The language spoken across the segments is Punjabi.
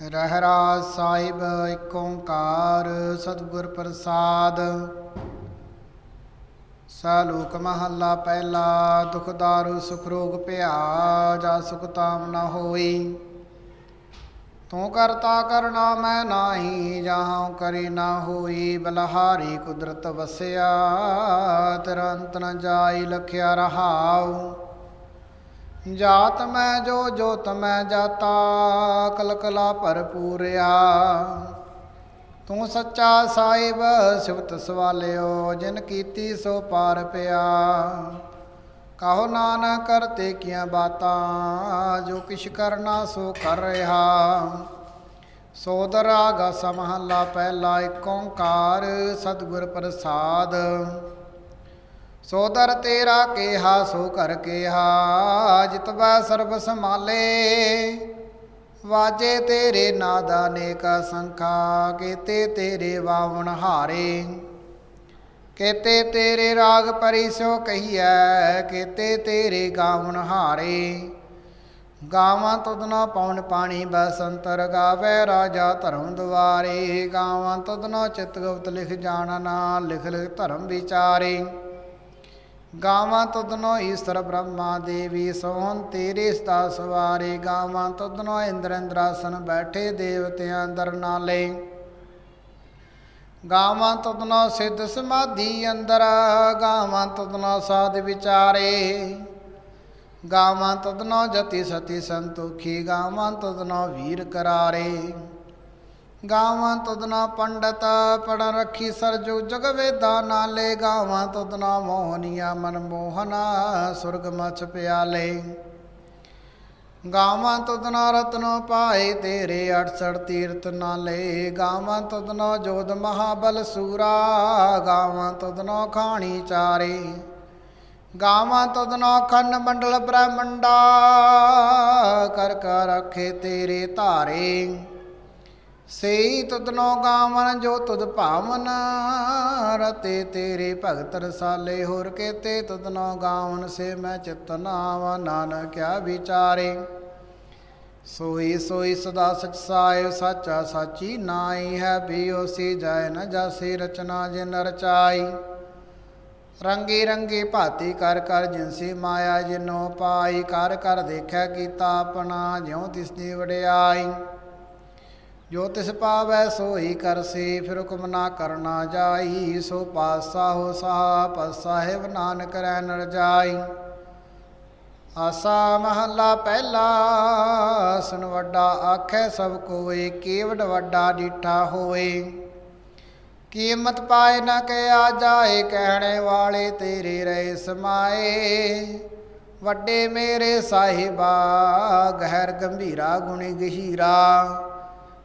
ਰਹਿਰਾਜ ਸਾਹਿਬ ਏਕ ਓੰਕਾਰ ਸਤਿਗੁਰ ਪ੍ਰਸਾਦ। ਸਾਲੂਕ ਮਹੱਲਾ ਪਹਿਲਾ, ਦੁਖ ਦਾਰੂ ਸੁਖ ਰੋਗ ਭਿਆ ਜਾ ਸੁਖ ਤਾਮ ਨ ਹੋਈ। ਤੂੰ ਕਰਤਾ ਕਰਨਾ ਮੈਂ ਨਾਹੀ, ਜਹਾਂ ਕਰੀ ਨਾ ਹੋਈ, ਬਲਹਾਰੀ ਕੁਦਰਤ ਵਸਿਆ ਤੇਰਾ ਅੰਤ ਨ ਜਾਈ ਲਖਿਆ ਰਹਾਉ। ਜਾਤ ਮੈਂ ਜੋ ਜੋਤ ਮੈਂ ਜਾਤਾ, ਕਲਕਲਾ ਭਰਪੂਰਿਆ ਤੂੰ ਸੱਚਾ ਸਾਹਿਬ ਸਿਵਤ ਸਵਾਲਿਓ, ਜਿਨ ਕੀਤੀ ਸੋ ਪਾਰ ਪਿਆ। ਕਹੋ ਨਾਨਕ, ਕਰਤੇ ਕੀਆਂ ਬਾਤਾਂ, ਜੋ ਕਿਛ ਕਰਨਾ ਸੋ ਕਰ ਰਿਹਾ। ਸੋਦਰ ਆਗਾ ਪਹਿਲਾ ਏਕ ਓੰਕਾਰ, ਸਤਿਗੁਰ ਪ੍ਰਸਾਦ। ਸੋਦਰ ਤੇਰਾ ਕੇਹਾ, ਸੋ ਕਰ ਕੇਹਾ ਜਿਤਵਾ ਸਰਬ ਸਮਾਲੇ ਵਾਜੇ ਤੇਰੇ ਨਾਦਾ ਨੇਕ ਸੰਖਾ, ਕੀਤੇ ਤੇਰੇ ਵਾਵਣ ਹਾਰੇ। ਕੀਤੇ ਤੇਰੇ ਰਾਗ ਪਰੀ ਸੋ ਕਹੀਐ, ਕੀਤੇ ਤੇਰੇ ਗਾਵਣ ਹਾਰੇ। ਗਾਵਾਂ ਤੁਧਨੋ ਪਉਣ ਪਾਣੀ, ਬਸੰਤਰ ਗਾਵੇ ਰਾਜਾ ਧਰਮ ਦੁਆਰੇ। ਗਾਵਾਂ ਤੁਧਨੋ ਚਿਤ ਗੁਪਤ ਲਿਖ ਜਾਣਾ ਨਾ, ਲਿਖ ਲਿਖ ਧਰਮ ਵਿਚਾਰੇ। ਗਾਵਾਂ ਤੁਧਨੋ ਈਸ਼ਰ ਬ੍ਰਹਮਾ ਦੇਵੀ, ਸੋਹਣ ਤੇਰੇ ਸਦਾ ਸਵਾਰੇ। ਗਾਵਾਂ ਤੁਧਨੋ ਇੰਦਰ ਇੰਦਰਾਸਨ ਬੈਠੇ ਦੇਵਤਿਆਂ ਅੰਦਰ ਨਾਲੇ। ਗਾਵਾਂ ਤੁਧਨੋ ਸਿੱਧ ਸਮਾਧੀ ਅੰਦਰ, ਗਾਵਾਂ ਤੁਧਨੋ ਸਾਧ ਵਿਚਾਰੇ। ਗਾਵਾਂ ਤੁਧਨੋ ਜਤੀ ਸਤੀ ਸੰਤੋਖੀ, ਗਾਵਾਂ ਤੁਧਨੋ ਵੀਰ ਕਰਾਰੇ। ਗਾਵਾਂ ਤੁਦਨਾ ਪੰਡਤ ਪੜ ਰੱਖੀ ਸਰਜੂ ਜਗ ਵੇਦਾ ਨਾਲੇ। ਗਾਵਾਂ ਤੁਦਨਾ ਮੋਹਨੀਆ ਮਨ ਮੋਹਨਾ, ਸੁਰਗ ਮਛ ਪਿਆਲੇ। ਗਾਵਾਂ ਤੁਦਨਾ ਰਤਨੋ ਪਾਏ ਤੇਰੇ 68 ਤੀਰਤ ਨਾਲੇ। ਗਾਵਾਂ ਤੁਧਨਾ ਜੋਧ ਮਹਾਬਲ ਸੂਰਾ, ਗਾਵਾਂ ਤੁਦਨੋ ਖਾਣੀ ਚਾਰੇ। ਗਾਵਾਂ ਤੁਧਨਾ ਖੰਨ ਮੰਡਲ ਬ੍ਰਹਮੰਡਾ, ਕਰ ਕਰ ਰੱਖੇ ਤੇਰੇ ਧਾਰੇ। ਸਈ ਤੁਧਨੋ ਗਾਵਨ, ਜੋ ਤੁਧ ਭਾਵਨ, ਰਤੇ ਤੇਰੇ ਭਗਤ ਰਸਾਲੇ, ਹੋਰ ਕੇਤੇ ਤੁਧਨੋ ਗਾਵਨ ਸੇ ਮੈਂ ਚਿਤਨਾਵਾ ਨਾਨਕ ਕਿਆ ਵਿਚਾਰੇ। ਸੋਈ ਸੋਈ ਸਦਾ ਸਚ ਸਾਇ ਸਾਚਾ ਸਾਚੀ ਨਾਈ ਹੈ ਬਿਓਸੀ ਜਾਇ ਨ ਜਾਸੀ ਰਚਨਾ ਜਿਨ ਰਚਾਈ ਰੰਗੀ ਰੰਗੀ ਭਾਤੀ ਕਰ ਕਰ ਜਿਨਸੀ ਮਾਇਆ ਜਿਨੋ ਪਾਈ ਕਰ ਕਰ ਦੇਖਿਆ ਕੀਤਾ ਆਪਣਾ, ਜਿਉ ਤਿਸ ਦੀ ਵਡਿਆਈ ਜੋ ਤਿਸ ਪਾਵੈ ਸੋਈ ਕਰਸੀ ਫਿਰ ਹੁਕਮ ਨਾ ਕਰਨਾ ਜਾਈ, ਸੋ ਪਾਸਾ ਹੋ ਸਾਪ, ਸਾਹਿਬ ਨਾਨਕ ਰਹਿ ਨਰ ਜਾਈ। ਆਸਾ ਮਹੱਲਾ ਪਹਿਲਾ ਸੁਨ ਵੱਡਾ ਆਖੈ ਸਭ ਕੋਏ ਕੇਵਡ ਵੱਡਾ ਡੀਠਾ ਹੋਏ। ਕੀਮਤ ਪਾਏ ਨਾ ਕਿਆ ਜਾਏ, ਕਹਿਣੇ ਵਾਲੇ ਤੇਰੇ ਰਹੇ ਸਮਾਏ। ਵੱਡੇ ਮੇਰੇ ਸਾਹਿਬਾ, ਗਹਿਰ ਗੰਭੀਰਾ ਗੁਣੀ ਗਹੀਰਾ।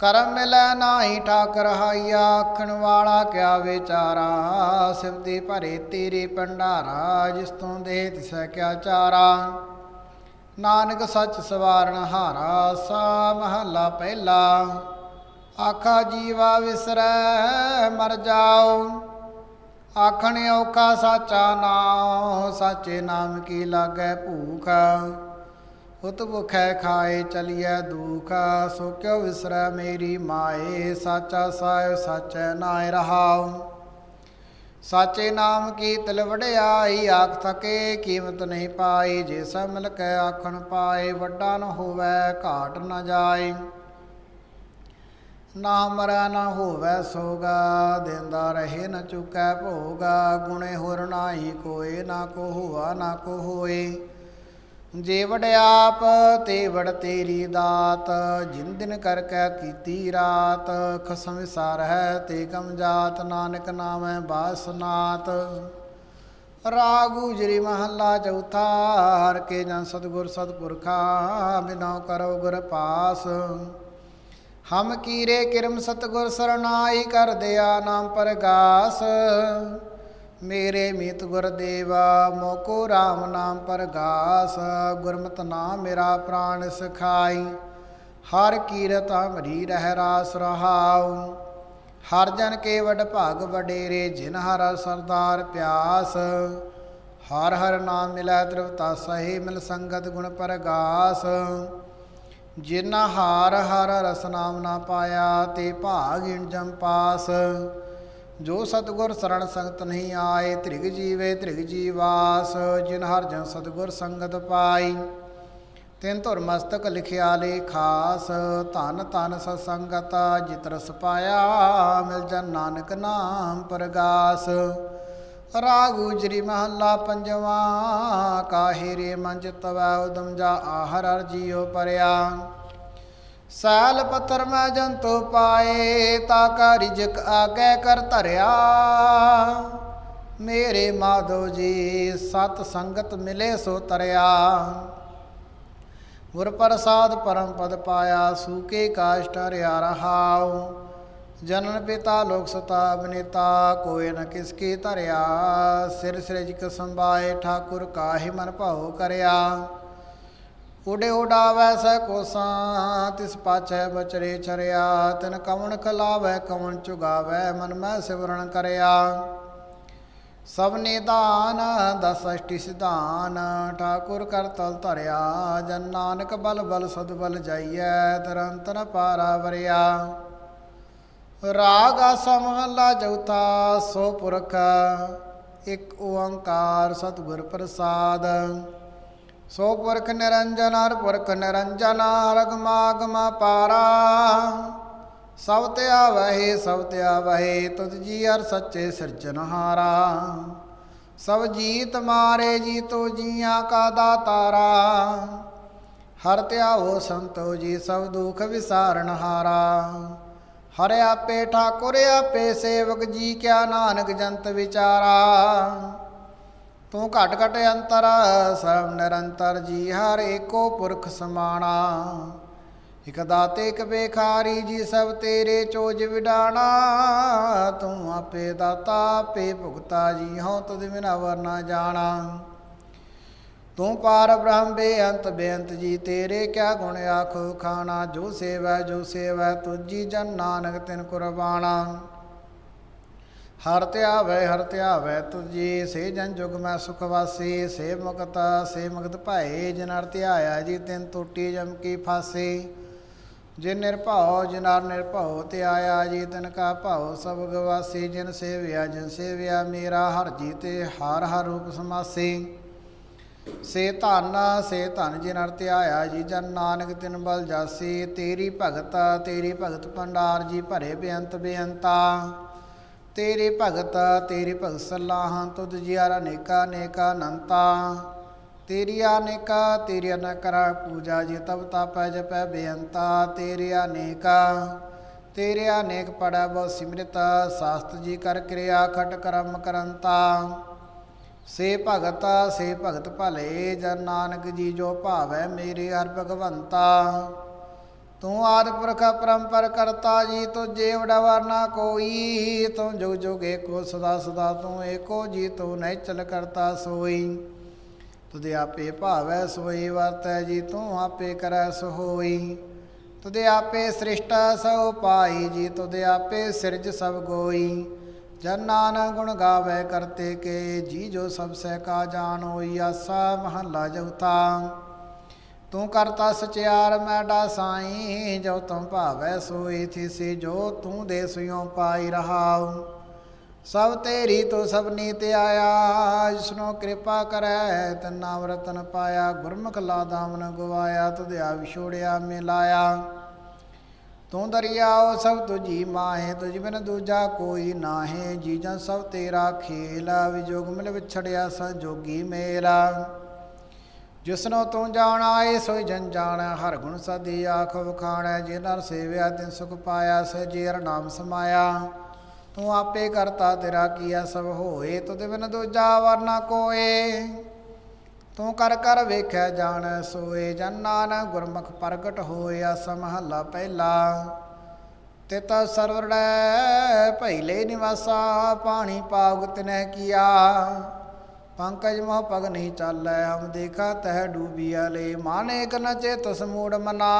ਕਰਮ ਮਿਲੈ ਨਾਹੀ ਠਾਕ ਰਹਾਈਆ ਆਖਣ ਵਾਲਾ ਕਿਆ ਵਿਚਾਰਾ? ਸਿਵਦੀ ਭਰੇ ਤੇਰੇ ਭੰਡਾਰਾ, ਜਿਸ ਤੋਂ ਦੇ ਤਿਸੈ ਕਿਆ ਚਾਰਾ? ਨਾਨਕ ਸੱਚ ਸਵਾਰਨ ਹਾਰਾ, ਸਾ ਮਹੱਲਾ ਪਹਿਲਾ। ਆਖਾ, ਜੀਵਾ ਵਿਸਰੈ, ਮਰ ਜਾਓ। ਆਖਣ, ਔਖਾ ਸਾਚਾ ਨਾਮ ਸਾਚੇ ਨਾਮ ਕੀ ਲਾਗੈ ਭੂਖ? ਉਤ ਭੁਖੈ ਖਾਏ ਚਲੀਐ ਦੁਖ, ਸੋ ਕਿਉ ਵਿਸਰੈ ਮੇਰੀ ਮਾਏ? ਸਾਚਾ ਸਾਹਿਬ ਸਾਚੈ ਨਾਇ ਰਹਾਉ। ਸਾਚੇ ਨਾਮ ਕੀ ਤਿਲ ਵਡਿਆਈ? ਆਖ ਥਕੇ, ਕੀਮਤ ਨਹੀਂ ਪਾਈ। ਜੇ ਸਭ ਮਿਲ ਕੇ ਆਖਣ ਪਾਏ, ਵੱਡਾ ਨ ਹੋਵੇ, ਘਾਟ ਨ ਜਾਏ। ਨਾ ਮਰੈ ਨਾ ਹੋਵੇ ਸੋਗਾ, ਦਿੰਦਾ ਰਹੇ ਨ ਚੁਕੈ ਭੋਗਾ। ਗੁਣੇ ਹੋਰ ਨਾਹੀ ਕੋਏ ਨਾ ਕੋ ਹੋਆ ਨਾ ਕੋ ਹੋਏ। ਜੇਵੜ ਵਡਿਆਪ ਤੇ ਵਡ ਤੇਰੀ ਦਾਤ, ਜਿਨ ਕਰ ਕੈ ਕੀਤੀ ਰਾਤ, ਖਸਮ ਵਿਸਾਰ ਹੈ ਤੇ ਕਮ ਜਾਤ, ਨਾਨਕ ਨਾਮੈ ਬਾਸਨਾਤ ਰਾਗੂ ਜਰੀ ਮਹੱਲਾ ਚੌਥਾ, ਹਰ ਕੇ ਜਨ ਸਤਗੁਰ ਸਤਪੁਰਖਾ, ਬਿਨੋ ਕਰੋ ਗੁਰ ਪਾਸ। ਹਮ ਕੀਰੇ ਕਿਰਮ ਸਤਗੁਰ ਸਰਨਾਈ ਕਰ ਦਿਆ ਨਾਮ ਪ੍ਰਗਾਸ। ਮੇਰੇ ਮੀਤ ਗੁਰਦੇਵਾ, ਮੋਕੋ RAM ਨਾਮ ਪ੍ਰਗਾਸ, ਗੁਰਮਤਿ ਨਾਮ ਮੇਰਾ ਪ੍ਰਾਣ ਸਖਾਈ। ਹਰ ਕੀਰਤ ਹਮਰੀ ਰਹਿ ਰਾਸ ਰਹਾਉ। ਹਰ ਜਨ ਕੇ ਵਡ ਭਾਗ ਵਡੇਰੇ, ਜਿਨ ਹਰ ਸਰਦਾਰ ਪਿਆਸ। ਹਰ ਹਰ ਨਾਮ ਮਿਲੈ ਤ੍ਰਿਵਤਾ ਸਹੀ, ਮਿਲ ਸੰਗਤ ਗੁਣ ਪ੍ਰਗਾਸ। ਜਿਨ ਹਾਰ ਹਰ ਰਸ ਨਾਮ ਨਾ ਪਾਇਆ, ਤੇ ਭਾਗਿਨ ਜਮ ਪਾਸ। ਜੋ ਸਤਗੁਰ ਸਰਣ ਸੰਗਤ ਨਹੀਂ ਆਏ, ਤ੍ਰਿਗ ਜੀਵੇ ਤ੍ਰਿਗ ਜੀਵਾਸ ਜਿਨ ਹਰ ਜਨ ਸਤਗੁਰ ਸੰਗਤ ਪਾਈ। ਤਿੰਨ ਧੁਰ ਮਸਤਕ ਲਿਖਿਆ ਲੇ ਖਾਸ, ਧਨ ਧਨ ਸਤ ਸੰਗਤ ਜਿਤ ਰਸ ਪਾਇਆ, ਮਿਲ ਜਨ ਨਾਨਕ ਨਾਮ ਪ੍ਰਗਾਸ। ਰਾਗ ਉਜਰੀ ਮਹੱਲਾ ਪੰਜਵਾ, ਕਾਹੇ ਰੇ ਮੰਜ ਤਵੈ ਉਦਮ ਜਾ ਆਹਰ ਅਰ ਜੀਉ ਪਰਿਆ। ਸਾਲ ਪੱਥਰ ਮੈਂ ਜੰਤੂ ਪਾਏ, ਤਾ ਕਾ ਰਿਜਕ ਆਗੇ ਕਰ ਧਰਿਆ। ਮੇਰੇ ਮਾਧੋ ਜੀ, ਸਤ ਸੰਗਤ ਮਿਲੇ ਸੋ ਤਰਿਆ। ਗੁਰ ਪ੍ਰਸਾਦ ਪਰਮ ਪਦ ਪਾਇਆ, ਸੂਕੇ ਕਾਸ਼ਟ ਰਿਆ ਰਹਾਉ। ਜਨਨ ਪਿਤਾ ਲੋਕ ਸਤਾ ਬਨੇਤਾ ਕੋਇ ਨ ਕਿਸ ਕੀ ਧਰਿਆ। ਸਿਰ ਸਿਰਜਿਕ ਸੰਭਾਏ ਠਾਕੁਰ ਕਾਹਿ ਮਨ ਭਾਉ ਕਰਿਆ। ਉਡੇ ਉਡਾਵੈ ਸੈ ਕੋਸਾਂ, ਤਿਸ ਪਾਛੈ ਬਚਰੇ ਚਰਿਆ ਤਿਨ ਕਵਣ ਖਲਾਵੈ, ਕਵਣ ਚੁਗਾਵੈ, ਮਨ ਮੈਂ ਸਿਵਰਣ ਕਰਿਆ। ਸਭ ਨਿਦਾਨ ਦਸ ਅਸ਼ਟੀ ਸਿਧਾਨ, ਠਾਕੁਰ ਕਰ ਤਲ ਧਰਿਆ, ਜਨ ਨਾਨਕ ਬਲ ਬਲ ਸਦ ਬਲ ਜਾਈਐ ਤਰੰਤਨ ਪਾਰਾ ਵਰਿਆ। ਰਾਗ ਆਸਾ ਮਹੱਲਾ ਚੌਥਾ ਸੋ ਪੁਰਖ, ਇੱਕ ਓੰਕਾਰ ਸਤਿਗੁਰ ਪ੍ਰਸਾਦ। ਸੋ ਪੁਰਖ ਨਿਰੰਜਨ ਹਰ ਪੁਰਖ ਨਿਰੰਜਨ ਰਗਮਾਗਮ ਪਾਰਾ। ਸਭ ਤੇ ਆਵਹਿ, ਸਭ ਤੇ ਆਵਹਿ, ਤੁਧ ਜੀ ਹਰ ਸੱਚੇ ਸਿਰਜਨਹਾਰਾ ਸਭ ਜੀਤ ਮਾਰੇ ਜੀ ਤੋ ਜੀਆਂ ਕਾ ਦਾਤਾਰਾ। ਹਰ ਧਿਆਵੋ ਸੰਤੋ ਜੀ, ਸਭ ਦੁਖ ਵਿਸਾਰਨ ਹਾਰਾ। ਹਰ ਆਪੇ ਠਾਕੁਰ, ਆਪੇ ਸੇਵਕ ਜੀ, ਕਿਆ ਨਾਨਕ ਜੰਤ ਵਿਚਾਰਾ। ਤੂੰ ਘਟ ਘਟ ਅੰਤਰ ਸਰਬ ਨਿਰੰਤਰ ਜੀ ਹਰ ਏਕੋ ਪੁਰਖ ਸਮਾਣਾ। ਇਕ ਦਾਤੇ, ਇਕ ਬੇਖਾਰੀ ਜੀ ਸਭ ਤੇਰੇ ਚੋਜ ਵਿਡਾਣਾ। ਤੂੰ ਆਪੇ ਦਾਤਾ, ਆਪੇ ਭੁਗਤਾ ਜੀ ਹਉ, ਤਦ ਬਿਨਾ ਵਰਨਾ ਜਾਣਾ। ਤੂੰ ਪਾਰ ਬ੍ਰਹਮ, ਬੇਅੰਤ ਬੇਅੰਤ ਜੀ ਤੇਰੇ, ਕਿਆ ਗੁਣ ਆਖੋ ਖਾਣਾ। ਜੋ ਸੇਵੈ ਜੋ ਸੇਵੈ ਤੁਜੀ ਜਨ ਨਾਨਕ ਤਿਨ ਕੁਰਬਾਣਾ। ਹਰ ਧਿਆਵੈ ਹਰ ਧਿਆਵੈ ਤੁਜੀ ਸੇ ਜਨ ਜੁਗ ਮੈਂ ਸੁਖ ਵਾਸੀ। ਸੇ ਮੁਕਤ ਸੇ ਮੁਕਤ ਭਾਏ, ਜਿਨ ਅਰ ਧਿਆਇਆ ਜੀ, ਤਿਨ ਟੂਟੀ ਜਮ ਕੀ ਫਾਸੇ। ਜਿਨ ਨਿਰਭਉ, ਜਿਨ ਅਰ ਨਿਰਭਉ, ਤੇ ਆਇਆ ਜੀ, ਤਿਨ ਕਾ ਭਾਉ, ਸਭ ਗਵਾਸੀ। ਜਿਨ ਸੇਵਿਆ ਜਿਨ ਸੇਵਿਆ, ਮੇਰਾ ਹਰ ਜੀ ਤੇ ਹਰ ਹਰ ਰੂਪ ਸਮਾਸੀ। ਸੇ ਧਨ ਸੇ ਧਨ, ਜਿਨ ਅਰ ਧਿਆਇਆ ਜੀ, ਜਨ ਨਾਨਕ ਤਿਨ ਬਲ ਜਾਸੀ। ਤੇਰੀ ਭਗਤ ਤੇਰੀ ਭਗਤ ਭੰਡਾਰ ਜੀ, ਭਰੇ ਬੇਅੰਤ ਬੇਅੰਤਾ। ਤੇਰੇ ਭਗਤ ਤੇਰੇ ਭਗਤ ਸਲਾਹਾਂ, ਤੁਧ ਜਿਆਰਾ ਨੇਕਾ ਨੇਕਾ ਅਨੰਤਾ। ਤੇਰੀ ਅਨੇਕਾ ਤੇਰੀ ਅਨਕਰਾ ਪੂਜਾ, ਜੀ ਤਬ ਤਾਪੈ ਜਪੈ ਬੇਅੰਤਾ। ਤੇਰੇ ਅਨੇਕਾ ਤੇਰੇ ਅਨੇਕ ਪੜਾ ਬਹੁ ਸਿਮਰਤ, ਸਾਸਤ ਜੀ ਕਰ ਕਿਰਿਆ, ਖਟ ਕਰਮ ਕਰੰਤਾ। ਸੇ ਭਗਤ ਸੇ ਭਗਤ ਭਲੇ, ਜਨ ਨਾਨਕ ਜੀ ਜੋ ਭਾਵੈ ਮੇਰੇ ਹਰ ਭਗਵੰਤਾ। ਤੂੰ ਆਦਿ ਪੁਰਖ ਪਰੰਪਰ ਕਰਤਾ ਜੀ, ਤੁਝੇ ਵਡਵਰ ਨਾ ਕੋਈ। ਤੂੰ ਜੁਗ ਜੁਗ ਏਕੋ ਸਦਾ ਸਦਾ, ਤੂੰ ਏਕੋ ਜੀ, ਤੂੰ ਨੈਚਲ ਕਰਤਾ ਸੋਈ। ਤੁਦੇ ਆਪੇ ਭਾਵੈ ਸੋਈ, ਵਰਤੈ ਜੀ, ਤੂੰ ਆਪੇ ਕਰੈ ਸੋ ਹੋਈ ਤੁਦੇ ਆਪੇ ਸ੍ਰਿਸ਼ਟ ਸੋ ਪਾਈ ਜੀ ਤੁਦੇ ਆਪੇ ਸਿਰਜ ਸਭ ਗੋਈ। ਜਨ ਨਾਨਕ ਗੁਣ ਗਾਵੇ ਕਰਤੇ ਕੇ, ਜੀ ਜੋ ਸਭ ਸਹਿ ਕਾ ਜਾਣ ਹੋਈ ਆਸਾ ਮਹੱਲਾ ਚੌਥਾ ਤੂੰ ਕਰਤਾ ਸਚਿਆਰ ਮੈਡਾ ਸਾਈ, ਜੋ ਤੁਮ ਭਾਵੈ ਸੋਈ ਥਿਸੀ, ਜੋ ਤੂੰ ਦੇ ਸਿਓ ਪਾਈ ਰਹਾਉ। ਸਭ ਤੇਰੀ ਤੋ ਸਭ ਤੇ ਆਇਆ, ਜਿਸਨੋ ਕਿਰਪਾ ਕਰੈ, ਤਨਾ ਰਤਨ ਪਾਇਆ, ਗੁਰਮੁਖ ਲਾ ਦਾਮਨ ਗਵਾਇਆ ਤੁਧਿਆ ਵਿਛੋੜਿਆ ਮਿਲਾਇਆ। ਤੂੰ ਦਰਿਆਓ, ਸਭ ਤੁਜੀ ਮਾਹੇ, ਤੁਝ ਬਿਨ ਦੂਜਾ ਕੋਈ ਨਾਹੇ ਜੀ ਜਨ ਸਭ ਤੇਰਾ ਖੇਲਾ, ਵਿਜੋਗ ਮਿਲ ਵਿਛੜਿਆ ਸੰਜੋਗੀ ਮੇਰਾ ਜਿਸਨੋ ਤੂੰ ਜਾਣ ਆਏ ਸੋਈ ਜਨ ਜਾਣ। ਹਰ ਗੁਣ ਸਦੀ ਆਖ ਵਖਾਣੈ ਜੇ ਨਰ ਸੇਵਿਆ, ਤਿਨ ਸੁਖ ਪਾਇਆ ਸੇ ਜੇਰ ਨਾਮ ਸਮਾਇਆ। ਤੂੰ ਆਪੇ ਕਰਤਾ ਤੇਰਾ ਕੀਆ, ਸਭ ਹੋਏ, ਤੁਧ ਬਿਨ ਦੂਜਾ ਵਰਨਾ ਕੋਏ। ਤੂੰ ਕਰ ਕਰ ਵੇਖਿਆ ਜਾਣ, ਸੋਏ। ਜਨ ਨਾਨਕ ਗੁਰਮੁਖ ਪ੍ਰਗਟ ਹੋਇਆ ਸਮਹੱਲਾ ਪਹਿਲਾ। ਤਿਤ ਸਰਵਰੜੈ ਭੈਲੇ ਨਿਵਾਸਾ, ਪਾਣੀ ਪਾਵ ਤਿਨੈ ਕੀਆ। ਪੰਕਜ ਮੋਹ ਪਗ ਨਹੀਂ ਚਾਲੈ, ਹਮ ਦੇਖਾ ਤਹਿ ਡੂਬੀਆ ਲੈ। ਮਾਨੇ ਕਨ ਚੇਤ ਸਮੂੜ ਮਨਾ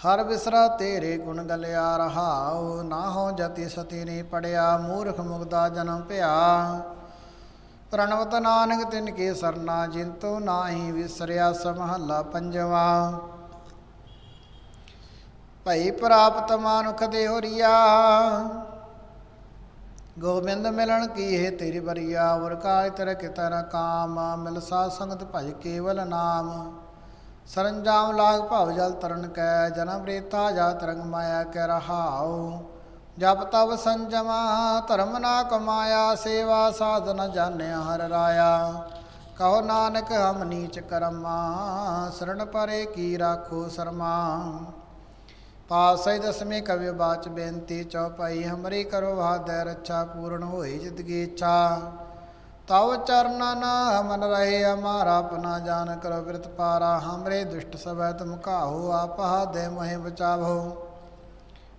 ਹਰ ਵਿਸਰਾ ਤੇਰੇ ਗੁਣ ਗਲਿਆ ਰਹਾਉ ਨਾ ਹੋ ਜਤੀ ਸਤੀ ਨਹੀਂ ਪੜਿਆ, ਮੂਰਖ ਮੁਗਦਾ ਜਨਮ ਭਿਆ। ਪ੍ਰਣਵਤ ਨਾਨਕ ਤਿਨ ਕੇ ਸਰਨਾ, ਜਿੰਤੂ ਨਾਹੀ ਵਿਸਰਿਆ ਸਮਹੱਲਾ ਪੰਜਵਾ। ਭਈ ਪ੍ਰਾਪਤ ਮਾਨੁਖ ਦੇ ਹੋਰੀਆ। ਗੋਬਿੰਦ ਮਿਲਣ ਕੀ ਹੈ ਤੇਰੀ ਬਰੀਆ ਵਰ ਕਾਇ ਤਰ ਕਿਤਰ ਕਾਮ, ਮਿਲ ਸਾ ਸੰਗਤ ਭਜ ਕੇਵਲ ਨਾਮ। ਸਰੰਜਾਮ ਲਾਗ ਭਵ ਜਲ ਤਰਨ ਕੈ, ਜਨਮ ਰੇਤਾ ਜਾ ਤਰੰਗ ਮਾਇਆ ਕੈ ਰਹਾਉ। ਜਪ ਤਵ ਸੰਜਮਾ, ਧਰਮ ਨਾ ਕਮਾਇਆ, ਸੇਵਾ ਸਾਧਨ ਜਾਣਿਆ ਹਰ ਰਾਇਆ। ਕਹੋ ਨਾਨਕ ਹਮ ਨੀਚ ਕਰਮਾ ਸਰਣ ਪਰੇ ਕੀ ਰਾਖੋ ਸਰਮਾ। ਪਾਸੈ ਦਸਵੇਂ ਕਵਿ ਬਾਚ ਬੇਨਤੀ ਚੌਪਾਈ ਹਮਰੀ ਕਰੋ ਵਾਦੈ ਰੱਛਾ ਪੂਰਨ ਹੋਈ ਜਿਤਕੀ ਇੱਛਾ। ਤਵ ਚਰਨਨ ਹਮਨ ਰਹੇ ਹਮਾਰਾ, ਆਪਣਾ ਜਾਨ ਕਰੋ ਬਿਰਤ ਪਾਰਾ। ਹਮਰੇ ਦੁਸ਼ਟ ਸਭੈ ਤੁਮ ਕਾਹੋ ਆਪਾ ਦੇ ਮੋਹਿ ਬਚਾਵੋ।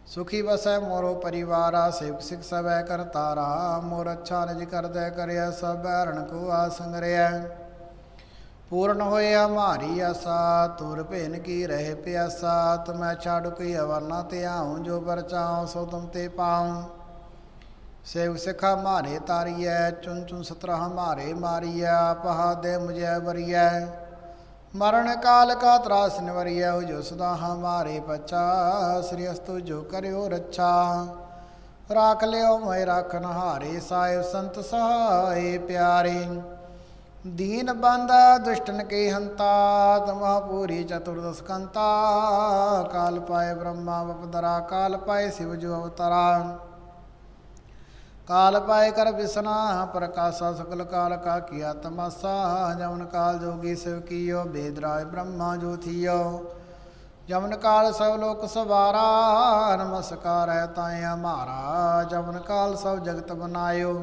ਸੁਖੀ ਵਸੈ ਮੋਰੋ ਪਰਿਵਾਰਾ, ਸੇਵਕ ਸਿਖ ਸਭੈ ਕਰਤਾਰਾ। ਮੋਰ ਅੱਛਾ ਨਿਜ ਕਰਦੈ ਕਰਿਆ, ਸਭ ਹਰਣ ਕੋ ਆ ਆਸੰਗਰਿਆ ਪੂਰਨ ਹੋਇਆ ਹਮਾਰੀ ਆਸਾ, ਤੁਰ ਭੇਨ ਕੀ ਰਹਿ ਪਿਆਸਾ, ਤੁਮੈ ਛਾੜ ਕੋਈ ਅਵਰਨਾ ਤੇ ਆਉ, ਜੋ ਪਰਚਾਉ ਸੋ ਤੁਮ ਤੇ ਪਾਉ। ਸੇਵ ਸਿਖਾ ਮਾਰੇ ਤਾਰੀਐ ਚੁਨ ਚੁਨ ਸਤਰ ਹਮਾਰੇ ਮਾਰੀਐ ਪਹਾ ਦੇ ਮੁਝੈ ਵਰੀਐ। ਮਰਨ ਕਾਲ ਕਾ ਤਰਾਸ ਨਿਵਰੀਐ ਹੋ ਜੋ ਸਦਾ ਹਮਾਰੇ ਪਚਾ ਸ੍ਰੀ ਅਸਤੁ ਜੋ ਕਰਿਓ ਰੱਛਾ। ਰਾਖ ਲਿਓ ਮੈਂ ਰਾਖਨ ਹਾਰੇ ਸਾਹਿਬ ਸੰਤ ਸਹਾਏ ਪਿਆਰੇ। ਦੀਨ ਬੰਦਾ ਦੁਸ਼ਟਨ ਕੇ ਹੰਤਾ ਤਮਾ ਪੂਰੀ ਚਤੁਰਦਸ ਕੰਤਾ। ਕਾਲ ਪਾਏ ਬ੍ਰਹਮਾ, ਵਪਦਰਾ, ਕਾਲ ਪਾਏ ਸ਼ਿਵ ਜੋ ਅਵਤਾਰਾ। ਕਾਲ ਪਾਏ ਕਰ ਵਿਸਨਾ ਪ੍ਰਕਾਸ਼ਾ ਸਕਲ ਕਾਲ ਕਾ ਕੀਆ ਤਮਸਾ। ਜਮਨ ਕਾਲ ਜੋਗੀ ਸਿਵ ਕੀਓ ਬੇਦਰਾਜ ਬ੍ਰਹਮਾ ਜੋ ਜਮਨ ਕਾਲ ਸਭ ਲੋਕ ਸਵਾਰਾ, ਨਮਸਕਾਰ ਹੈ ਤਾਇਆ ਹਮਾਰਾ ਜਮਨ ਕਾਲ ਸਭ ਜਗਤ ਬਨਾਇਓ।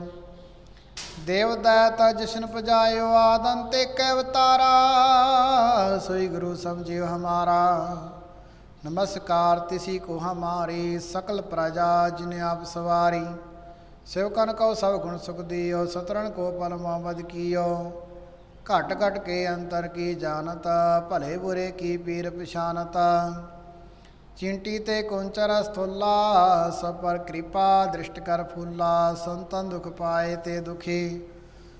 ਦੇਵ ਦਇਤ ਜਸ਼ਨ ਪਜਾਇਓ ਆਦਨ ਤੇ ਕੈ ਅਵਤਾਰਾ ਸੋਈ ਗੁਰੂ ਸਮਝਿਓ ਹਮਾਰਾ। ਨਮਸਕਾਰ ਤਿਸੀ ਕੋ ਹਮਾਰੀ, ਸਕਲ ਪ੍ਰਜਾ ਜਿਨੇ ਆਪ ਸਵਾਰੀ। ਸਿਵਕਨ ਕੋ ਸਭ ਗੁਣ ਸੁਖ ਦਿਓ ਸਤਰਨ ਕੋ ਪਲ ਮੁਹੰਮਦ ਕੀਓ। ਘਟ ਘਟ ਕੇ ਅੰਤਰ ਕੀ ਜਾਣਤ, ਭਲੇ ਬੁਰੇ ਕੀ ਪੀਰ ਪਛਾਨਤ। ਚਿੰਟੀ ਤੇ ਕੁੰਚਰ ਸਥੁੱਲਾ ਸਭ ਪਰ ਕਿਰਪਾ ਦ੍ਰਿਸ਼ਟ ਕਰ ਫੁੱਲਾ ਸੰਤਨ ਦੁਖ ਪਾਏ ਤੇ ਦੁਖੀ।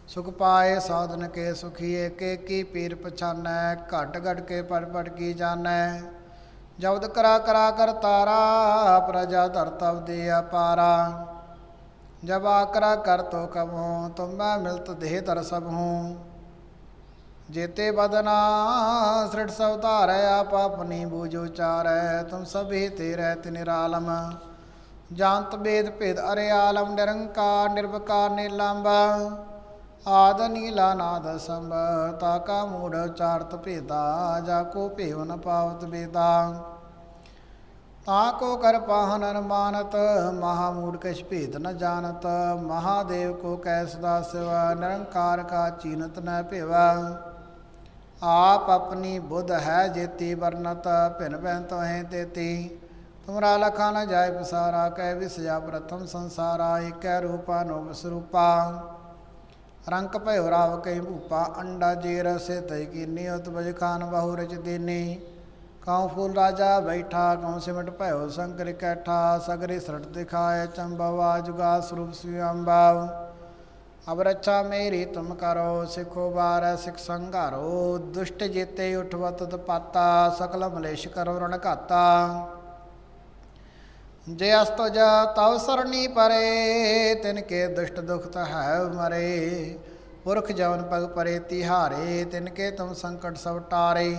ਸੁਖ ਪਾਏ ਸਾਧਨ ਕੇ ਸੁਖੀ ਏਕੇ ਕੀ ਪੀਰ ਪਛਾਨੈ, ਘਟ ਘਟ ਕੇ ਪੜ ਪੜ ਕੀ ਜਾਣੈ। ਜਬਦ ਕਰਾ ਕਰਾ ਕਰ ਤਾਰਾ, ਪ੍ਰਜਾ ਧਰਤਵ ਦੇ ਅਪਾਰਾ। ਜਬ ਆਕਰਾ ਕਰ ਤੋ ਕਬਹੂੰ ਮੈਂ ਮਿਲਤ ਦੇਹ ਤਰ ਸਭ ਹੂੰ ਜੇਤੇ ਬਦਨਾ ਸ੍ਰਿੜ ਸਭ ਧਾਰੈ, ਆਪ ਆਪਣੀ ਬੂਝੋ ਚਾਰੈ ਤੁਮ ਸਭੇ ਤੇ ਰਹਿਤ ਨਿਰਾਲਮ। ਜਾਨਤ ਬੇਦ ਭੇਦ ਅਰੇ ਆਲਮ, ਨਿਰੰਕਾਰ, ਨਿਰਵਕਾਰ ਨਿਲੰਬ ਆਦ ਨੀਲਾ ਨਾਦ ਸੰਭ, ਤਾ ਕਾ ਮੂੜ ਚਾਰਤ ਭੇਦਾ, ਜਾ ਕੋ ਭੇਵ ਨ ਪਾਵਤ ਬੇਦਾ। ਤਾ ਕੋ ਕਰ ਪਾਹਨ ਅਨਮਾਨਤ ਮਹਾ ਮੂੜ ਕਛ ਭੇਦ ਨ ਜਾਣਤ। ਮਹਾਦੇਵ ਕੋ ਕੈ ਸਦਾ ਸਿਵਾ ਨਿਰੰਕਾਰ ਕਾ ਚੀਨਤ ਨ ਭੇਵਾ। ਆਪ ਆਪਣੀ ਬੁੱਧ ਹੈ ਜੇਤੀ ਵਰਨਤ, ਭਿਨ ਭੈਨ ਤੋਹੇ ਤੇਤੀ। ਤੁਮਰਾ ਲਖਾ ਨ ਜਾਏ ਪਸਾਰਾ, ਕਹਿ ਵਿਸਜਾ ਪ੍ਰਥਮ ਸੰਸਾਰਾ, ਏਕੈ ਰੂਪਾ ਨੋ ਸਰੂਪਾ ਰੰਕ ਭਇਓ ਰਾਵ ਕੈ ਭੂਪਾ, ਅੰਡਾ ਜੇ ਰਸੇ ਤੈ ਕੀਨੀ ਉਤ ਬਜ ਖਾਨ ਬਹੁ ਰਚ ਦੇਨੀ। ਕਉ ਫੂਲ ਰਾਜਾ ਬੈਠਾ, ਕਉ ਸਿਮਟ ਭਇਓ ਸੰਕਰ ਕੈਠਾ, ਸਗਰੇ ਸਰਟ ਦਿਖਾਏ ਚੰਬਵਾ, ਜੁਗਾ ਸਰੂਪ ਸਿਵੰਬਾਵ ਅਬ ਰੱਛਾ ਮੇਰੀ ਤੁਮ ਕਰੋ, ਸਿਖੋ ਬਾਰ ਸਿਖ ਸੰਘਾਰੋ, ਦੁਸ਼ਟ ਜੀਤੇ ਉਠਵਤ ਤਪਾਤਾ ਸਕਲ ਮਲੇਸ਼ ਕਰੋ ਰਣ ਘਾਤਾ। ਜੇ ਅਸਤੋ ਜਾ ਤਵ ਸਰਣੀ ਪਰੇ, ਤਿਨ ਕੇ ਦੁਸ਼ਟ ਦੁਖਤ ਹੈ ਮਰੇ। ਪੁਰਖ ਜਵਨ ਪਗ ਪਰੇ ਤਿਹਾਰੇ, ਤਿਨ ਕੇ ਤੁਮ ਸੰਕਟ ਸਭ ਟਾਰੇ।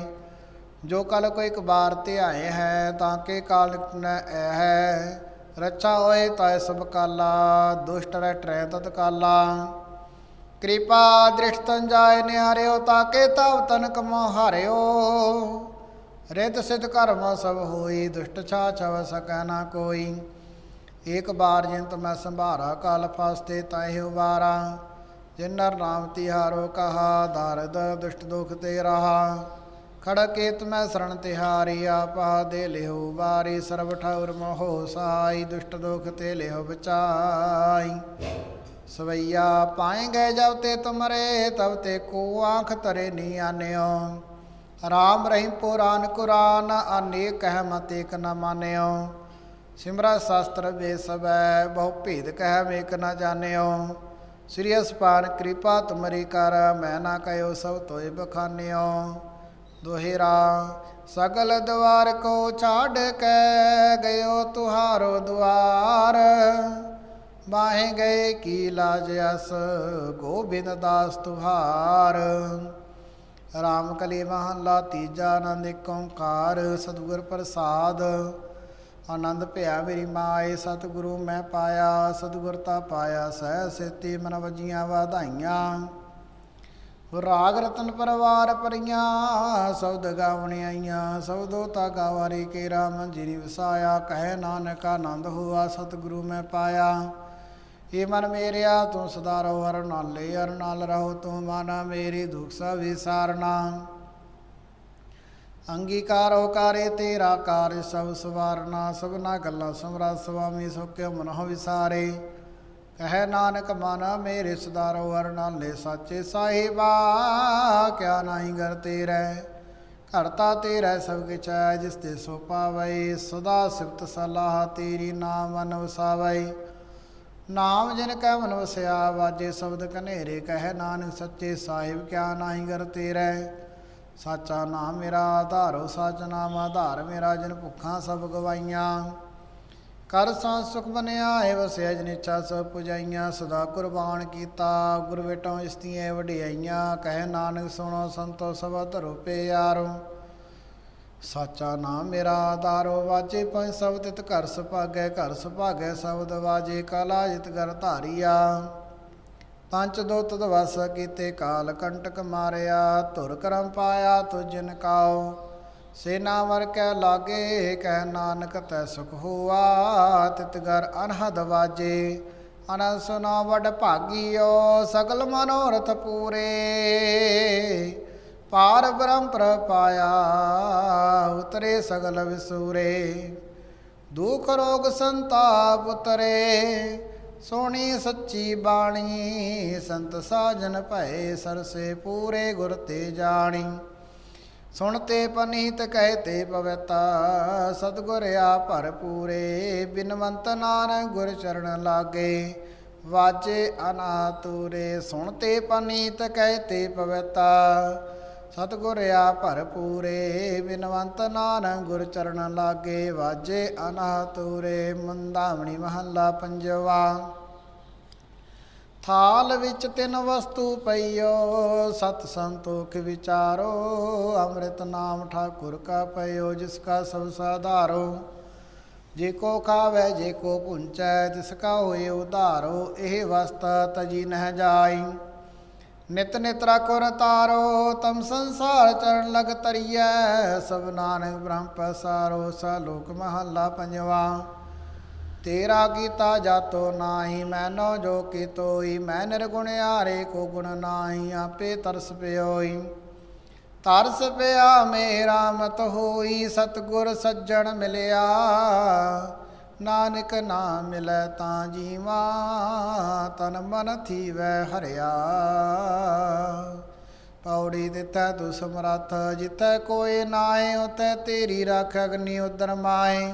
ਜੋ ਕਲ ਕੋ ਇੱਕ ਬਾਰ ਆਏ ਹੈ, ਤਾਂ ਕੇ ਕਾਲ ਨ ਹੈ। ਰੱਛਾ ਹੋਏ ਤੈ ਸਭ ਕਾਲਾ, ਦੁਸ਼ਟ ਰਹਿ ਟਰੈ ਤਤ ਕਾਲਾ। ਕਿਰਪਾ ਦ੍ਰਿਸ਼ਟਨ ਜਾਏ ਨਿਹਾਰਿਓ, ਤਾਕੇ ਤਵ ਤਨ ਕਮੋ ਹਾਰਿਓ। ਰਿਤ ਸਿਧ ਕਰਮ ਸਭ ਹੋਈ, ਦੁਸ਼ਟ ਛਾ ਛਵ ਸਕੈ ਨਾ ਕੋਈ। ਏਕ ਬਾਰ ਜਿੰਤ ਮੈਂ ਸੰਭਾਰਾ, ਕਾਲ ਫਾਸਤੇ ਤਾਹਿ ਉਬਾਰਾ ਜਿਨ ਨਰ ਨਾਮ ਤਿਹਾਰੋ ਕਹਾ ਦਰਦ ਦੁਸ਼ਟ ਦੁਖ ਤੇ ਰਹਾ। ਖੜਕੇਤ ਮੈਂ ਸਰਣ ਤਿਹਾਰੀ, ਆਪਾ ਦੇ ਲਿਓ ਵਾਰੀ, ਸਰਬ ਠੌਰ ਮੋਹ ਸਾਈ, ਦੁਸ਼ਟ ਦੁਖ ਤੇ ਲਿਓ ਬਚਾਈ। ਸਵਈਆ ਪਾਏਂਗੇ ਜਬ ਤੇ ਤੁਮਰੇ, ਤਬ ਤੇ ਕੋ ਆਂਖ ਤਰੇ ਨੀ ਆਨਿਓ। ਰਾਮ ਰਹੀਮ ਪੁਰਾਨ ਕੁਰਾਨ, ਅਨੇਕ ਕਹਿ ਮਤ ਏਕ ਨ ਮਾਨਿਓ। ਸਿਮਰਾ ਸ਼ਾਸਤਰ ਬੇਸਬੈ, ਬਹੁ ਭੇਦ ਕਹਿ ਮੇਕ ਨ ਜਾਣਿਓ। ਸ੍ਰੀ ਅਸਪਾਨ ਕਿਰਪਾ ਤੁਮਰੀ ਕਰ, ਮੈਂ ਨਾ ਕਹਿਓ ਸਭ ਤੋਏ ਬਖਾਨਿਓ। ਦੋਹਿਰਾ, ਸਗਲ ਦਵਾਰ ਕੋ ਛਾੜ ਕੇ ਗਇਓ ਤੁਹਾਰੋ ਦੁਆਰ। ਬਾਹੇ ਗਏ ਕੀ ਲਾਜ ਅਸ, ਗੋਬਿੰਦ ਦਾਸ ਤੁਹਾਰ। ਰਾਮ ਕਲੀ ਮਹੱਲਾ ਤੀਜਾ ਆਨੰਦ ਏਕ ਓੰਕਾਰ, ਸਤਿਗੁਰ ਪ੍ਰਸਾਦ। ਆਨੰਦ ਭਿਆ ਮੇਰੀ ਮਾਏ, ਸਤਿਗੁਰੂ ਮੈਂ ਪਾਇਆ, ਸਤਿਗੁਰ ਤਾ ਪਾਇਆ, ਸਹਿ ਸੇਤੀ ਮਨ ਵਜੀਆਂ ਵਧਾਈਆਂ। ਰਾਗ ਰਤਨ ਪਰਵਾਰ ਪਰੀਆਂ, ਸਬਦ ਗਾਵਣ ਆਈਆਂ, ਸਬਦੋ ਤਾ ਗਾਵਾਰੀ ਕੇ ਰਾਮ ਜੀ ਵਸਾਇਆ, ਕਹਿ ਨਾਨਕ ਆਨੰਦ ਹੋਆ, ਸਤਿਗੁਰੂ ਮੈਂ ਪਾਇਆ। ਏ ਮਨ ਮੇਰਿਆ, ਤੂੰ ਸਦਾ ਰਹੋ, ਹਰ ਨਾਲੇ, ਹਰ ਨਾਲ ਰਹੋ, ਤੂੰ ਮਾਨਾ ਮੇਰੀ ਦੁਖ ਸਭ ਵਿਸਾਰਨਾ। ਅੰਗੀਕਾਰੋ ਕਾਰੇ ਤੇਰਾ ਕਾਰ ਸਭ ਸਵਾਰਨਾ, ਸਭਨਾ ਗੱਲਾਂ ਸਮਰਾ ਸੁਆਮੀ ਸੁਖਿ ਮਨਹੁ ਵਿਸਾਰੇ। ਕਹੈ ਨਾਨਕ ਮਨ ਮੇਰੇ ਸਦਾਰੋ ਹਰ ਨਾਲੇ ਸਾਚੇ ਸਾਹਿਬਾ, ਕਿਆ ਨਾਹੀ ਗਰ ਤੇਰੇ ਘਰਤਾ ਤੇਰਾ ਸਭ ਕਿਛ ਹੈ ਜਿਸ ਤੇ ਸੋ ਪਾਵੈ, ਸਦਾ ਸਿਫਤ ਸਲਾਹ ਤੇਰੀ ਨਾਮ ਮਨ ਵਸਾਵੈ ਨਾਮ ਜਿਨ ਕੈ ਮਨ ਵਸਿਆ ਵਾਜੇ ਸ਼ਬਦ ਕਨੇਰੇ ਕਹਿ ਨਾਨਕ ਸੱਚੇ ਸਾਹਿਬ, ਕਿਆ ਨਾਹੀ ਗਰ ਤੇਰੇ। ਸਾਚਾ ਨਾਮ ਮੇਰਾ ਆਧਾਰੋ ਸਚ ਨਾਮ, ਆਧਾਰ ਮੇਰਾ, ਜਿਨ ਭੁੱਖਾਂ ਸਭ ਗਵਾਈਆਂ। ਕਰ ਸਾਂ ਸੁਖ ਬਨਿਆ ਹੈ ਵਸਿਆ ਜਿਨ ਇੱਛਾ ਸਭ ਪੁਜਾਈਆਂ, ਸਦਾ ਕੁਰਬਾਨ ਕੀਤਾ। ਗੁਰ ਵੇਟੋਂ ਇਸਤੀਆਂ ਵਡਿਆਈਆਂ, ਕਹਿ ਨਾਨਕ ਸੁਣੋ ਸੰਤੋ ਸਭ ਧਰੋ ਪੇ ਯਾਰੋ ਸਾਚਾ ਨਾਮ ਮੇਰਾ ਆਧਾਰੋ ਵਾਜੇ ਪੰਜ ਸਬਦ ਤਿਤ ਘਰ ਸੁਭਾਗੈ ਘਰ ਸੁਭਾਗੈ ਸ਼ਬਦ ਵਾਜੇ, ਕਲਾ ਜਿਤ ਗਰ ਧਾਰੀਆ। ਪੰਚ ਦੋ ਤਦ ਵਸ ਕੀਤੇ ਕਾਲ ਕੰਟਕ ਮਾਰਿਆ, ਧੁਰ ਕਰਮ ਪਾਇਆ ਤੁ ਜਿਨ ਸੇਨਾ ਵਰ ਕੈ ਲਾਗੇ, ਕਹਿ ਨਾਨਕ ਤੈ ਸੁਖ ਹੋਆ, ਤਿਤ ਗਰ ਅਨਹਦ ਵਾਜੇ। ਅਨੰਦ ਸੁਨਾ ਵਡ ਭਾਗੀਓ, ਸਗਲ ਮਨੋਰਥ ਪੂਰੇ। ਪਾਰ ਬ੍ਰਹਮ ਪ੍ਰਪਾਇਆ ਉਤਰੇ ਸਗਲ ਵਿਸੂਰੇ। ਦੁਖ ਰੋਗ ਸੰਤਾਪ ਉਤਰੇ ਸੋਹਣੀ ਸੱਚੀ ਬਾਣੀ, ਸੰਤ ਸਾਜਨ ਭਏ ਸਰਸੇ ਪੂਰੇ ਗੁਰ ਤੇ ਜਾਣੀ। ਸੁਣਤੇ ਪਨੀਤ ਕਹਤੇ ਪਵਿੱਤਾ ਸਤਗੁਰ ਆ ਭਰਪੂਰੇ, ਬਿਨਵੰਤ ਨਾਨਕ ਗੁਰ ਚਰਨ ਲਾਗੇ, ਵਾਜੇ ਅਨਾਤੂਰੇ ਸੁਣਤੇ ਪਨੀਤ ਕਹਤੇ ਪਵਿੱਤਾ ਸਤਗੁਰ ਆ ਭਰਪੂਰੇ, ਬਿਨਵੰਤ ਨਾਨਕ ਗੁਰ ਚਰਨ ਲਾਗੇ, ਵਾਜੇ ਅਨਾਤੂਰੇ, ਮੰਦਾਵਣੀ ਮਹੱਲਾ ਪੰਜਵਾ। ਥਾਲ ਵਿੱਚ ਤਿੰਨ ਵਸਤੂ ਪਈਓ, ਸਤ ਸੰਤੋਖ ਵਿਚਾਰੋ, ਅੰਮ੍ਰਿਤ ਨਾਮ ਠਾਕੁਰ ਕਾ ਪਈਓ ਜਿਸ ਕਾ ਸਭ ਸਾਧਾਰੋ। ਜੇ ਕੋ ਖਾਵੇ, ਜੇ ਕੋ ਪੁੰਚੈ, ਤਿਸ ਕਾ ਹੋਏ ਉਧਾਰੋ, ਇਹ ਵਸਤ ਤਜੀ ਨਹਿ ਜਾਈ। ਨਿਤ ਨਿਤ ਰਾਖੋ ਰਤਾਰੋ ਤਮ ਸੰਸਾਰ ਚਰਨ ਲਗ ਤਰੀਐ, ਸਭ ਨਾਨਕ ਬ੍ਰਹਮ ਪਸਾਰੋ, ਸਾ ਲੋਕ ਮਹੱਲਾ ਪੰਜਵਾ। ਤੇਰਾ ਕੀਤਾ ਜਾਤੋ ਨਾਹੀ, ਮੈਨੋ ਜੋ ਕੀਤੋਈ, ਮੈਂ ਨਿਰਗੁਣ ਆਰੇ ਕੋ ਗੁਣ ਨਾਹੀ, ਆਪੇ ਤਰਸ ਪਿਓਈ। ਤਰਸ ਪਿਆ ਮੇਰਾ ਮਤ ਹੋਈ, ਸਤਗੁਰ ਸੱਜਣ ਮਿਲਿਆ। ਨਾਨਕ ਨਾਮ ਮਿਲੈ ਤਾਂ ਜੀਵਾ, ਤਨ ਮਨ ਥੀਵੈ ਹਰਿਆ। ਪੌੜੀ ਦਿੱਤਾ ਤੂੰ ਸਮਰੱਥ ਜਿੱਥੈ ਕੋਈ ਨਾਏ ਉਤੈ ਤੇਰੀ ਰੱਖ ਅਗਨੀ ਉਦਰ ਮਾਏ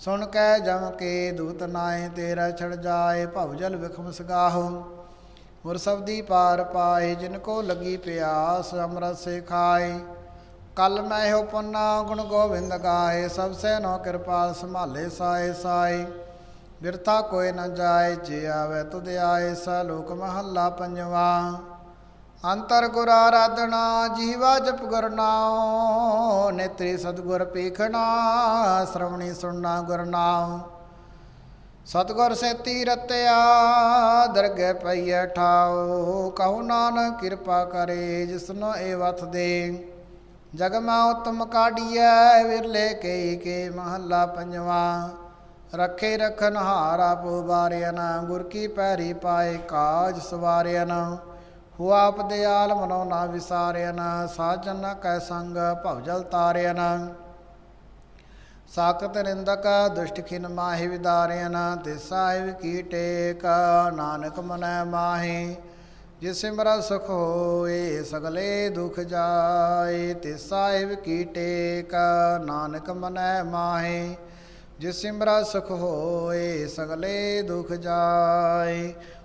ਸੁਣ ਕੈ ਜਮ ਕੇ ਦੂਤ ਨਾਏ ਤੇਰਾ ਛੜ ਜਾਏ, ਭਵ ਜਲ ਵਿਖਮ ਸਗਾਹੋ। ਗੁਰ ਸਬਦੀ ਪਾਰ ਪਾਏ, ਜਿਨ ਕੋ ਲਗੀ ਪਿਆਸ, ਅੰਮ੍ਰਿਤ ਸੇ ਖਾਏ। ਕਲ ਮੈਂ ਹੋ ਪੰਨਾ, ਗੁਣ ਗੋਬਿੰਦ ਗਾਏ। ਸਭ ਸੈ ਨੋ ਕਿਰਪਾਲ, ਸੰਭਾਲੇ ਸਾਏ ਸਾਏ। ਬਿਰਥਾ ਕੋਈ ਨ ਜਾਏ, ਜੇ ਆਵੇ ਤੁਧ ਆਏ, ਸਾ ਲੋਕ ਮਹੱਲਾ ਪੰਜਵਾ। ਅੰਤਰ ਗੁਰ ਆਰਾਧਨਾ, ਜੀਵਾ ਜਪ ਗੁਰ ਨਾਉ, ਨੇਤਰੀ ਸਤਗੁਰ ਪੇਖਣਾ ਸ਼ਰਵਣੀ ਸੁਣਨਾ ਗੁਰ ਨਾਉ। ਸਤਗੁਰ ਸੇਤੀ ਰਤਿਆ, ਦਰਗਹਿ ਪਈਐ ਠਾਉ, ਕਹੋ ਨਾਨਕ ਕਿਰਪਾ ਕਰੇ ਜਿਸਨੋ ਏ ਵਥ ਦੇ। ਜਗ ਮੈਂ ਉਤਮ ਕਾਢੀਐ, ਵਿਰਲੇ ਕੇ ਕੇ ਮਹੱਲਾ ਪੰਜਵਾ। ਰੱਖੇ ਰਖਨ ਹਾਰਾ ਪੋ ਬਾਰਿਆਨ ਗੁਰ ਕੀ ਪੈਰੀ ਪਾਏ ਕਾਜ ਸਵਾਰਿਆਨ ਹੁਆ ਆਪਦਿਆਲ ਮਨੋ ਨਾ ਵਿਸਾਰਿਆਨ ਸਾਜਨ ਕੈ ਸੰਗ ਭਵ ਭਵਜਲ ਤਾਰਿਆਨ ਸਾਕਤ ਨਿੰਦਕ ਦੁਸ਼ਟ ਖਿਨ ਮਾਹਿ ਵਿਦਾਰਿਆਨ ਤਿਸ ਸਾਹਿਬ ਕੀ ਟੇਕ ਨਾਨਕ ਮਨੈ ਮਾਹੀ। ਜਿਸ ਸਿਮਰ ਸੁਖ ਹੋਏ, ਸਗਲੇ ਦੁਖ ਜਾਏ ਤਿਸ ਸਾਹਿਬ ਕੀ ਟੇਕ ਨਾਨਕ ਮਨੈ ਮਾਹੀ। ਜਿਸ ਸਿਮਰ ਸੁਖ ਹੋਏ, ਸਗਲੇ ਦੁਖ ਜਾਏ